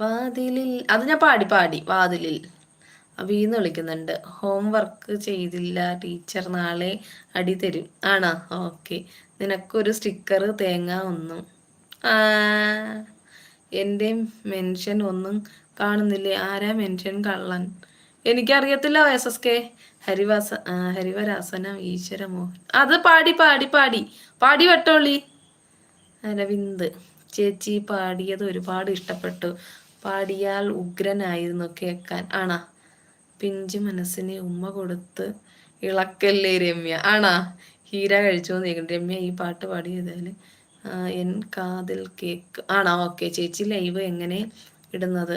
വാതിലിൽ അത് ഞാൻ പാടി പാടി. വാതിലിൽ. വീന്ന് വിളിക്കുന്നുണ്ട്. ഹോംവർക്ക് ചെയ്തില്ല ടീച്ചർ നാളെ അടി തരും. ആണോ? ഓക്കെ. നിനക്കൊരു സ്റ്റിക്കർ തേങ്ങ ഒന്നും. എന്റെ മെൻഷൻ ഒന്നും കാണുന്നില്ലേ? ആരാ മെൻഷൻ കള്ളൻ? എനിക്കറിയത്തില്ല എസ് എസ് കെ. ഹരിവാസ ഹരിവരാസനം ഈശ്വരമോഹൻ. അത് പാടി പാടി പാടി. പാടി വട്ടോളി. അരവിന്ദ് ചേച്ചി പാടിയത് ഒരുപാട് ഇഷ്ടപ്പെട്ടു. പാടിയാൽ ഉഗ്രനായിരുന്നു കേൾക്കാൻ ആണാ? പിഞ്ചു മനസ്സിനെ ഉമ്മ കൊടുത്ത് ഇളക്കല്ലേ രമ്യ. ആണാ? ഹീര കഴിച്ചു നീക്കണം രമ്യ ഈ പാട്ട് പാടിയതാൽ എൻ കാതിൽ കേക്ക് ആണോ? ഓക്കെ ചേച്ചി ലൈവ് എങ്ങനെ ഇടുന്നത്?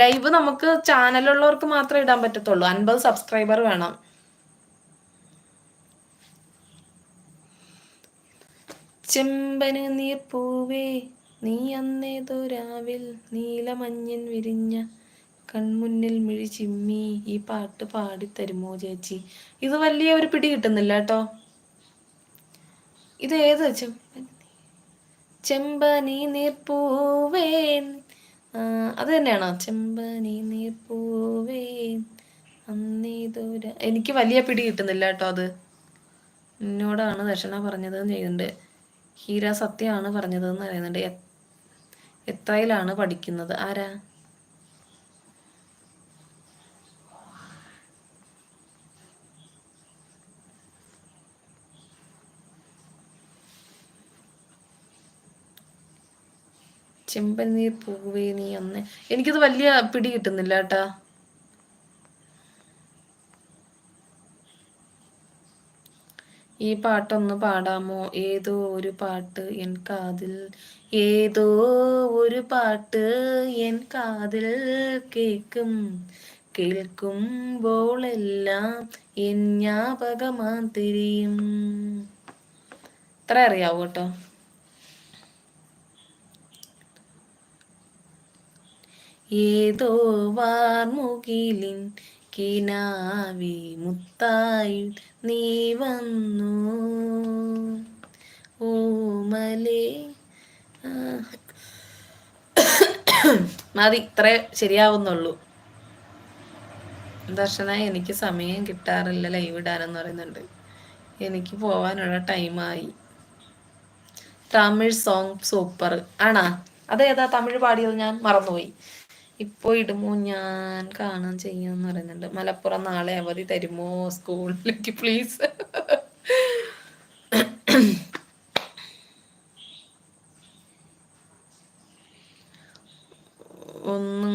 ലൈവ് നമുക്ക് ചാനലുള്ളവർക്ക് മാത്രമേ ഇടാൻ പറ്റത്തുള്ളൂ. അൻപത് സബ്സ്ക്രൈബർ വേണം. ചെമ്പന് നീർപ്പൂവേ നീ അന്നേതോ രാവിൽ നീലമഞ്ഞൻ വിരിഞ്ഞ കൺമുന്നിൽ മിഴി ചിമ്മി ഈ പാട്ട് പാടിത്തരുമോ ചേച്ചി? ഇത് വലിയ ഒരു പിടി കിട്ടുന്നില്ല കേട്ടോ. ഇത് ഏത് ചെമ്പനി? നീർപ്പൂവേൻ. അത് തന്നെയാണോ? ചെമ്പനി നീർപ്പൂവേൻ. അന്നേതോ എനിക്ക് വലിയ പിടി കിട്ടുന്നില്ല കേട്ടോ അത്. എന്നോടാണ് ദർശന പറഞ്ഞത് ചെയ്യുന്നുണ്ട്. ഹീര സത്യമാണ് പറഞ്ഞത് എന്ന് പറയുന്നുണ്ട്. എത്രയിലാണ് പഠിക്കുന്നത്? ആരാ? ചെമ്പനീർ പൂവേ നീ അന്ന് എനിക്കത് വലിയ പിടി കിട്ടുന്നില്ല കേട്ടാ. ഈ പാട്ടൊന്ന് പാടാമോ? ഏതോ ഒരു പാട്ട് എൻ കാതിൽ ഏതോ ഒരു പാട്ട് എൻ കാതിൽ കേൾക്കും. കേൾക്കുമ്പോളെല്ലാം എൻ ജ്ഞാപകമാ തിരിയും. ഇത്ര അറിയാവൂ കേട്ടോ. ഏതോ വാർമുകിലിൻ കിനാവി മുത്തായി നീ വന്നു. ഓമലേ മതി ഇത്രേ ശരിയാവുന്നുള്ളൂ. ദർശന എനിക്ക് സമയം കിട്ടാറില്ല ലൈവ് ഇടാനെന്ന് പറയുന്നുണ്ട്. എനിക്ക് പോവാനുള്ള ടൈമായി. Tamil song super. ആണാ? അതേതാ തമിഴ് പാടിയത് ഞാൻ മറന്നുപോയി. ഇപ്പൊ ഇടുമോ? ഞാൻ കാണാൻ ചെയ്യാന്ന് പറയുന്നുണ്ട്. മലപ്പുറം നാളെ അവധി തരുമോ സ്കൂളിലേക്ക് പ്ലീസ് ഒന്നും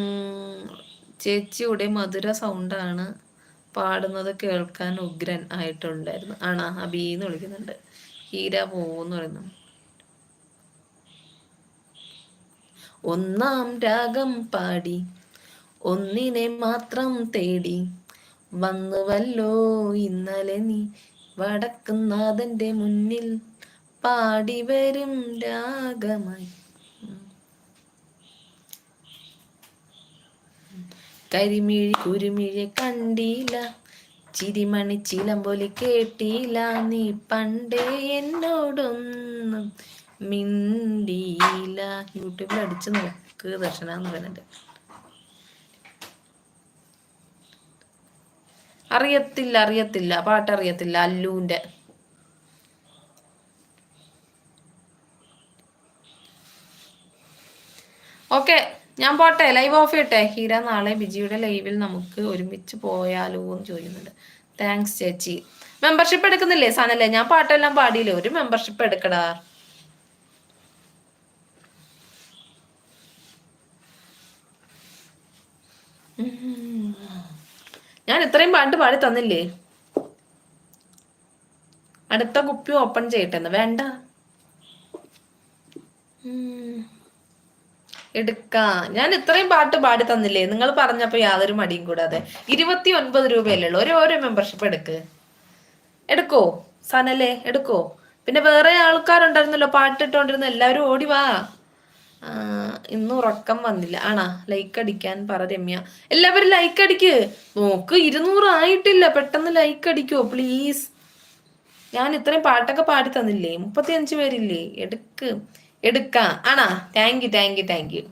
ചേച്ചിയുടെ മധുര സൗണ്ടാണ് പാടുന്നത് കേൾക്കാൻ ഉഗ്രൻ ആയിട്ടുണ്ടായിരുന്നു. ആണാ അബീന്ന് വിളിക്കുന്നുണ്ട്. ഹീര പോന്ന് പറയുന്നു. ഒന്നാം രാഗം പാടി. ഒന്നിനെ മാത്രം തേടി. വന്നുവല്ലോ ഇന്നലെ നീ വടക്കുന്നാഥന്റെ മുന്നിൽ പാടി വരും രാഗമായി. കരിമിഴി കുരുമിഴി കണ്ടില്ല. ചിരിമണി ചിലമ്പൊലി കേട്ടില്ല. നീ പണ്ടേ എന്നോടൊന്നും മിണ്ടിയില്ല. യൂട്യൂബിൽ അടിച്ചു നോക്ക് ദർശന എന്ന് പറയുന്നുണ്ട്. അറിയത്തില്ല അറിയത്തില്ല. പാട്ടറിയത്തില്ല. അല്ലുവിന്റെ ഓക്കെ ഞാൻ പോട്ടെ. ലൈവ് ഓഫ് ചെയ്യട്ടെ? ഹീര നാളെ ബിജിയുടെ ലൈവിൽ നമുക്ക് ഒരുമിച്ച് പോയാലോ എന്ന് ചോദിക്കുന്നുണ്ട്. താങ്ക്സ് ചേച്ചി. മെമ്പർഷിപ്പ് എടുക്കുന്നില്ലേ സാനല്ലേ? ഞാൻ പാട്ടെല്ലാം പാടിയില്ലേ? ഒരു മെമ്പർഷിപ്പ് എടുക്കടാ. ഞാൻ ഇത്രയും പാട്ട് പാടി തന്നില്ലേ? അടുത്ത കുപ്പി ഓപ്പൺ ചെയ്യട്ടെ എന്ന്. വേണ്ട. എടുക്ക. ഞാൻ ഇത്രയും പാട്ട് പാടി തന്നില്ലേ? നിങ്ങൾ പറഞ്ഞപ്പോ യാതൊരു മടിയും കൂടാതെ. ഇരുപത്തി ഒൻപത് രൂപയല്ലേ ഉള്ളൂ. ഒരു ഓരോ മെമ്പർഷിപ്പ് എടുക്ക്. എടുക്കോ? സനലേ എടുക്കോ? പിന്നെ വേറെ ആൾക്കാരുണ്ടായിരുന്നല്ലോ പാട്ടിട്ടോണ്ടിരുന്ന എല്ലാവരും ഓടി വാ. ഇന്ന് ഉറക്കം വന്നില്ല. ആണാ? ലൈക്ക് അടിക്കാൻ പറ രമ്യ. എല്ലാവരും ലൈക്ക് അടിക്ക്. നോക്ക് ഇരുന്നൂറ് ആയിട്ടില്ല. പെട്ടെന്ന് ലൈക്ക് അടിക്കോ പ്ലീസ് ഞാൻ ഇത്രയും പാട്ടൊക്കെ പാടി തന്നില്ലേ? മുപ്പത്തി അഞ്ച് പേരില്ലേ? എടുക്ക്. എടുക്ക. ആണാ? Thank you thank you thank you